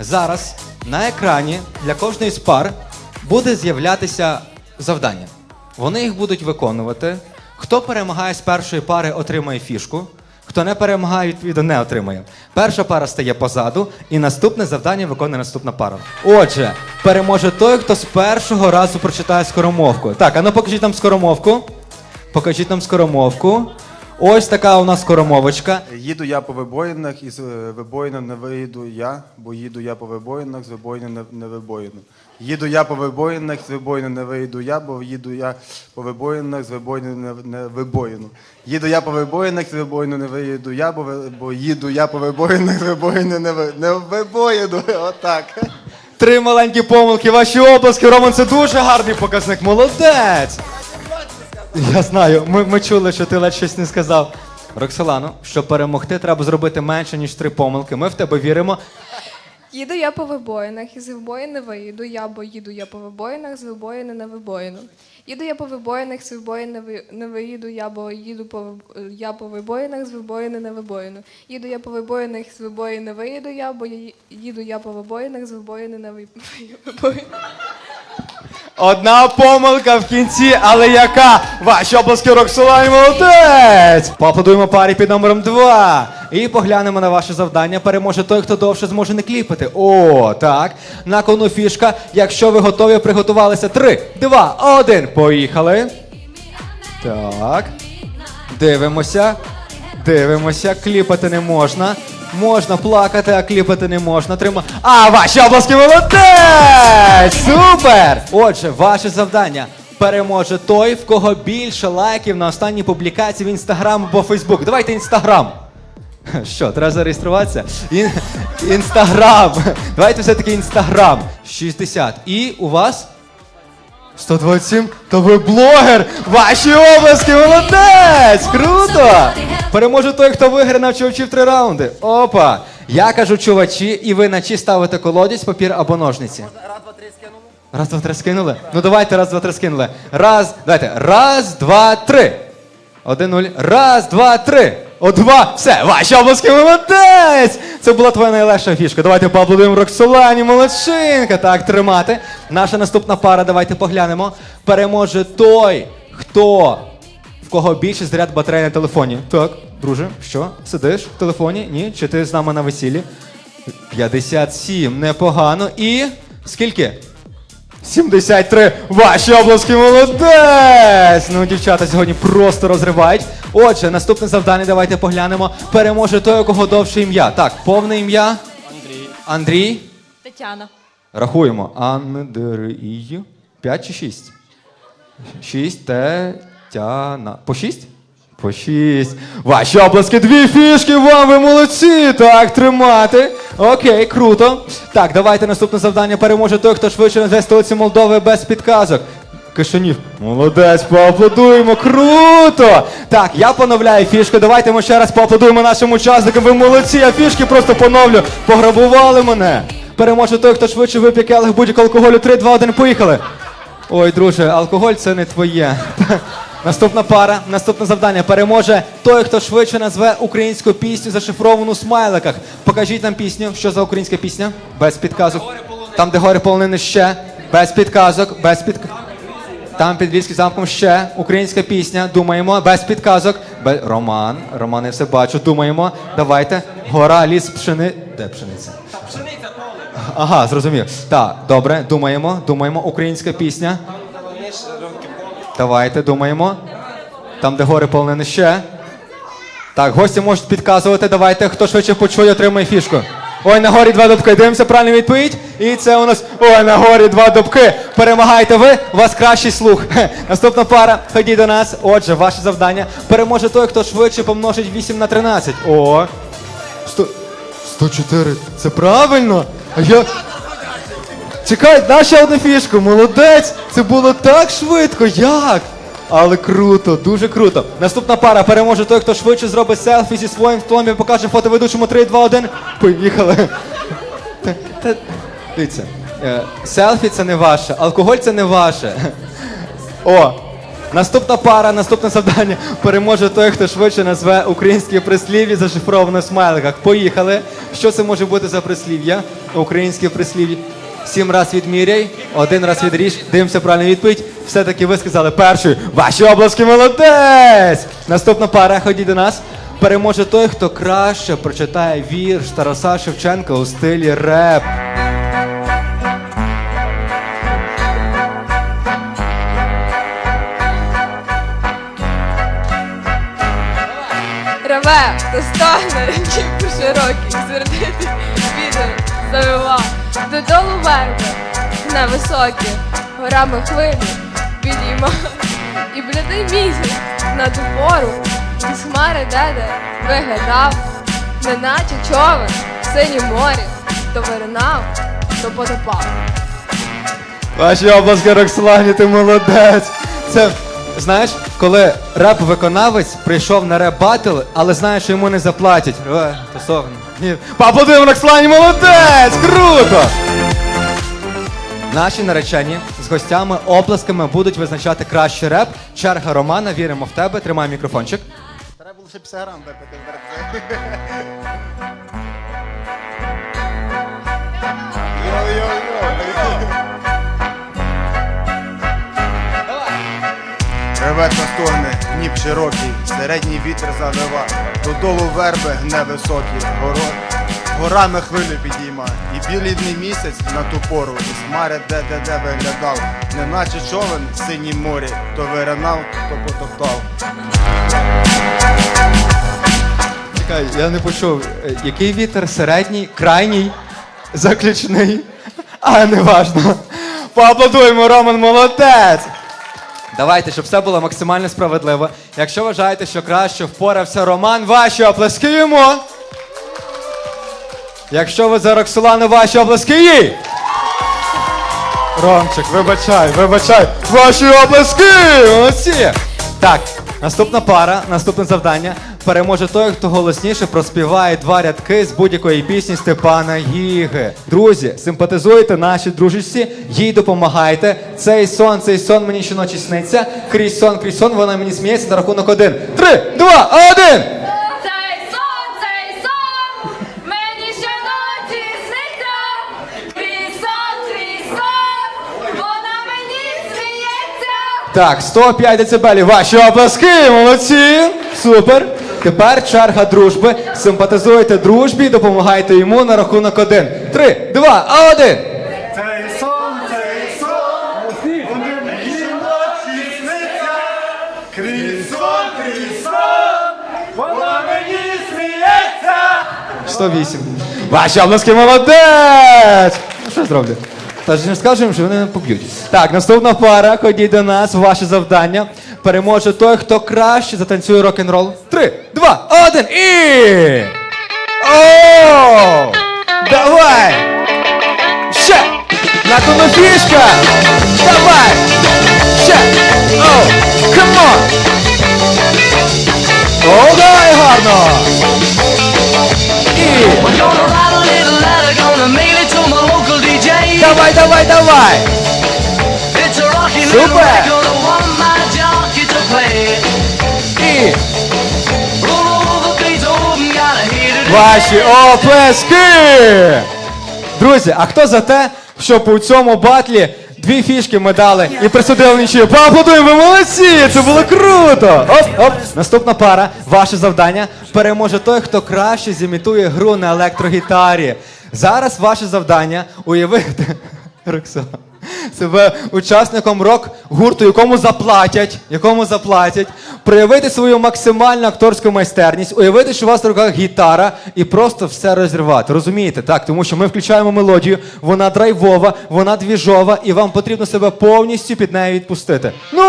Зараз на екрані для кожної з пар буде з'являтися завдання. Вони їх будуть виконувати. Хто перемагає з першої пари, отримає фішку. Хто не перемагає, відповідно, не отримає. Перша пара стає позаду, і наступне завдання виконує наступна пара. Отже, переможе той, хто з першого разу прочитає скоромовку. Так, а ну покажіть нам скоромовку. Покажіть нам скоромовку. Ось така у нас скоромовочка. Їду я по вибоїнах, і з вибоїна не виїду я, бо їду я по вибоїнах, з вибоїни не, не вибоїну. Їду я по вибоїнах, з вибоїни не виїду я, бо їду я по вибоїнах, з вибоїни не, не вибоїну. Їду я по вибоїнах, з вибоїну не виїду я, бо, ви- бо їду я по вибоїнах, з вибоїни не, ви- не вибоїну. Отак. Три маленькі помилки, ваші обласки. Роман, це дуже гарний показник. Молодець! Я знаю, ми, ми чули, що ти ледь щось не сказав. Роксолано, щоб перемогти, треба зробити менше, ніж три помилки. Ми в тебе віримо. Їду я по вибоїнах, із вибоїни виїду я, бо їду я по вибоїнах, з вибоїни на вибоїну. Їду я по вибоїнах, з вибоїни ви- не виїду я, бо їду по виб- я по вибоїнах, з вибоїни на вибоїну. Їду я по вибоїнах, з вибоїни виїду я, бо їду я по вибоїнах, з вибоїни на ви- вибоїну. Одна помилка в кінці, але яка? Ваші обласки Роксолані молодець! Поаплодуємо парі під номером 2. І поглянемо на ваше завдання. Переможе той, хто довше зможе не кліпати. О, так. На кону фішка. Якщо ви готові, приготувалися. 3, 2, 1. Поїхали. Так. Дивимося. Дивимося. Кліпати не можна. Можна плакати, а кліпати не можна. Трима. А, ваші обласки молодець! Супер! Отже, ваше завдання. Переможе той, в кого більше лайків на останній публікації в інстаграм або Фейсбук. Давайте інстаграм. Що, треба зареєструватися? Ін... Інстаграм. Давайте все-таки інстаграм. 60. І у вас? 127? То ви блогер! Ваші обласки, молодець! Круто! Переможе той, хто виграє на чувачів три раунди. Опа! Я кажу чувачі, і ви на чи ставите колодязь, папір або ножниці. Раз, два, три скинули. Ну давайте раз, два, три скинули. Раз, давайте. Раз, два, три. Один нуль. Раз, два, три. О, два. Все, ваші обласки молодець! Це була твоя найлегша фішка. Давайте поаплодуємо Роксолані, молодчинка. Так, тримати. Наша наступна пара, давайте поглянемо. Переможе той, хто в кого більше заряд батареї на телефоні. Так, друже, що? Сидиш в телефоні? Ні? Чи ти з нами на весіллі? 57, непогано. І скільки? 73. Ваші обласки молодець! Ну, дівчата сьогодні просто розривають. Отже, наступне завдання, давайте поглянемо. Переможе той, у кого довше ім'я. Так, повне ім'я. Андрій. Андрій. Тетяна. Рахуємо. Андрій. 5 чи 6? 6. Тетяна. По 6? По 6. Ваші обласки, дві фішки вам, ви молодці! Так, тримати. Окей, круто. Так, давайте наступне завдання переможе той, хто швидше назве столицю Молдови без підказок. Кишинів. Молодець, поаплодуємо. Круто! Так, я поновляю фішку. Давайте ми ще раз поаплодуємо нашим учасникам. Ви молодці, я фішки просто поновлю. Пограбували мене. Переможе той, хто швидше вип'є келих будь-якого алкоголю. 3, 2, 1, поїхали. Ой, друже, алкоголь це не твоє. Наступна пара, наступне завдання. Переможе той, хто швидше назве українську пісню, зашифровану в смайликах. Покажіть нам пісню. Що за українська пісня? Без підказок. Там, де гори полонини ще. Без підказок, без підказок. Там під Львівським замком ще українська пісня. Думаємо, без підказок. Бе... Роман, Роман, я все бачу. Думаємо. Давайте. Гора, ліс, пшени. Де пшениця? Ага, зрозумів. Так, добре, думаємо, думаємо. Українська пісня. Давайте, думаємо. Там, де гори полонини ще. Так, гості можуть підказувати. Давайте, хто швидше почує, отримає фішку. Ой, на горі два дубки. Дивимося правильну відповідь. І це у нас ой, на горі два дубки. Перемагаєте ви, у вас кращий слух. Наступна пара, ходіть до нас. Отже, ваше завдання. Переможе той, хто швидше помножить 8 на 13. О. 100... 104. Це правильно? А я. Чекай, ще одну фішку. Молодець! Це було так швидко. Як? Але круто, дуже круто. Наступна пара переможе той, хто швидше зробить селфі зі своїм столом і покаже фотоведучому 3, 2, 1. Поїхали. Дивіться, е, селфі це не ваше, алкоголь це не ваше. О, Наступна пара, наступне завдання переможе той, хто швидше назве українські прислів'я зашифровано в смайликах. Поїхали. Що це може бути за прислів'я? Українське прислів'я. Сім раз відміряй, один раз відріж. Дивимося правильну відповідь. Все-таки ви сказали першою. Ваші обласки молодець! Наступна пара, ходіть до нас. Переможе той, хто краще прочитає вірш Тараса Шевченка у стилі реп. Реве, кіпу широкий, звернити вітер завива. Додолу верби, невисокі, горами хвилі підійма. І блідий місяць на ту пору із хмари деде виглядав, неначе човен в синім морі, то виринав, то потопав. Ваші обласки Роксолані, ти молодець. Це знаєш, коли реп-виконавець прийшов на реп-батл, але знає, що йому не заплатять. Рве, то согне. Ні. Поаплодуємо Роксолані, молодець! Круто! Наші наречені з гостями оплесками будуть визначати кращий реп. Черга Романа, віримо в тебе. Тримай мікрофончик. Треба було ще 50 грам випити в Ревет настогне, ніп широкий, середній вітер завива, додолу верби гне високі, горо, горами хвилю підійма, і білідний місяць на ту пору, із хмари де-де-де виглядав, неначе човен в синім морі, то виринав, то потоптав. Чекай, я не почув. Який вітер середній, крайній, заключний, а не важно. Поаплодуємо, Роман, молодець! Давайте, щоб все було максимально справедливо. Якщо вважаєте, що краще впорався Роман, ваші оплески. Якщо ви за Роксолану, ваші оплески. Ромчик, вибачай, вибачай. Ваші оплески! Молодці! Так, наступна пара, наступне завдання. Переможе той, хто голосніше проспіває два рядки з будь-якої пісні Степана Гіги. Друзі, симпатизуйте нашій дружечці, їй допомагайте. Цей сон, цей сон мені щоночі сниться. Крізь сон, крізь сон, вона мені сміється на рахунок один. Три, два, один! Цей сон, цей сон, мені щоночі сниться, крізь сон, крізь сон, вона мені сміється. Так, 105 децибелів. Ваші оплески, молодці! Супер! Тепер черга дружби. Симпатизуйте дружбі, допомагайте йому на рахунок один. Три, два, а один! Цей сон, цей сон, вони мені ночі сниться, крізь сон, крізь сон, вона мені сміється. 108. Ваші обласки молодець! Ну що зроблю? Та ж не скажемо, що вони не поб'ють. Так, наступна пара, ходіть до нас, ваше завдання. Переможе той, хто краще затанцює рок-н-рол. Три, два, один і. О! Давай! Ще! На фішка! Давай! Ще! О! Камон! О, дай гарно! І... Gonna write a little ваші оплески! Друзі, а хто за те, щоб у цьому батлі дві фішки ми дали і присудили нічию? Поаплодуємо, ви молодці! Це було круто! Оп, оп. Наступна пара, ваше завдання переможе той, хто краще зімітує гру на електрогітарі. Зараз ваше завдання уявити. Роксо. Себе учасником рок-гурту, якому заплатять, якому заплатять, проявити свою максимальну акторську майстерність, уявити, що у вас в руках гітара і просто все розірвати. Розумієте? Так, тому що ми включаємо мелодію, вона драйвова, вона двіжова, і вам потрібно себе повністю під нею відпустити. Ну!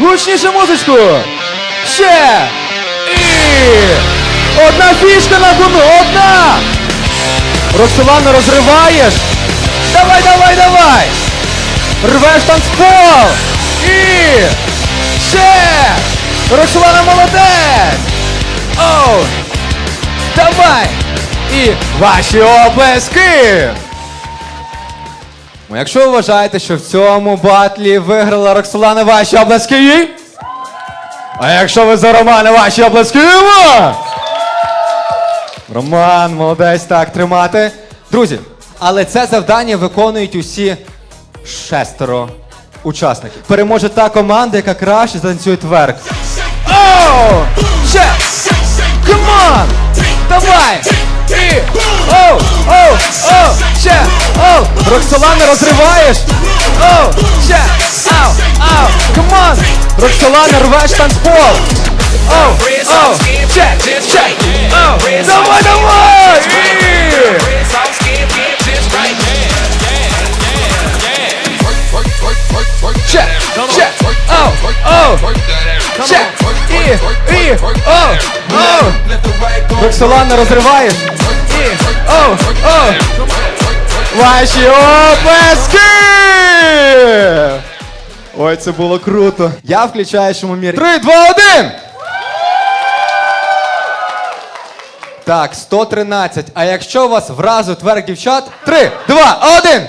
Гучніше музичку! Ще! І! Одна фішка на кону! Одна! Роксолана, розриваєш! Давай, давай, давай! Рвеш танцпол! І! Ще! Роксолана молодець! Оу! Давай! І ваші оплески! Якщо ви вважаєте, що в цьому батлі виграла Роксолана, ваші обласки. А якщо ви за Романа, ваші обласки. Роман, молодець, так тримати. Друзі, але це завдання виконують усі шестеро учасників. Переможе та команда, яка краще танцює тверк. Оу! Ще! Команд! Давай! Оу! Оу! Оу! Ще! Оу! Роксолана розриваєш! Оу! Ще! Ау! Ау! Команд! Роксолана рвеш танцпол! І! Оу! Оу! Роксолана розриваєш? І! Оу! Оу! Ваші оплески! Ой, це було круто. Я включаю шумомір. Три, два, один! Так, 113. А якщо вас вразу тверк дівчат? Три, два, один!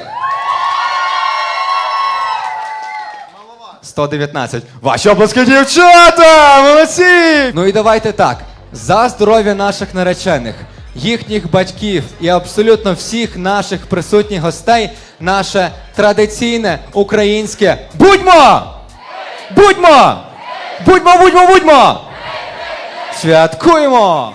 119. Ваші оплески, дівчата! Молодці! Ну і давайте так. За здоров'я наших наречених, їхніх батьків і абсолютно всіх наших присутніх гостей наше традиційне українське будьмо! Будьмо! Будьмо, будьмо, будьмо! Святкуємо!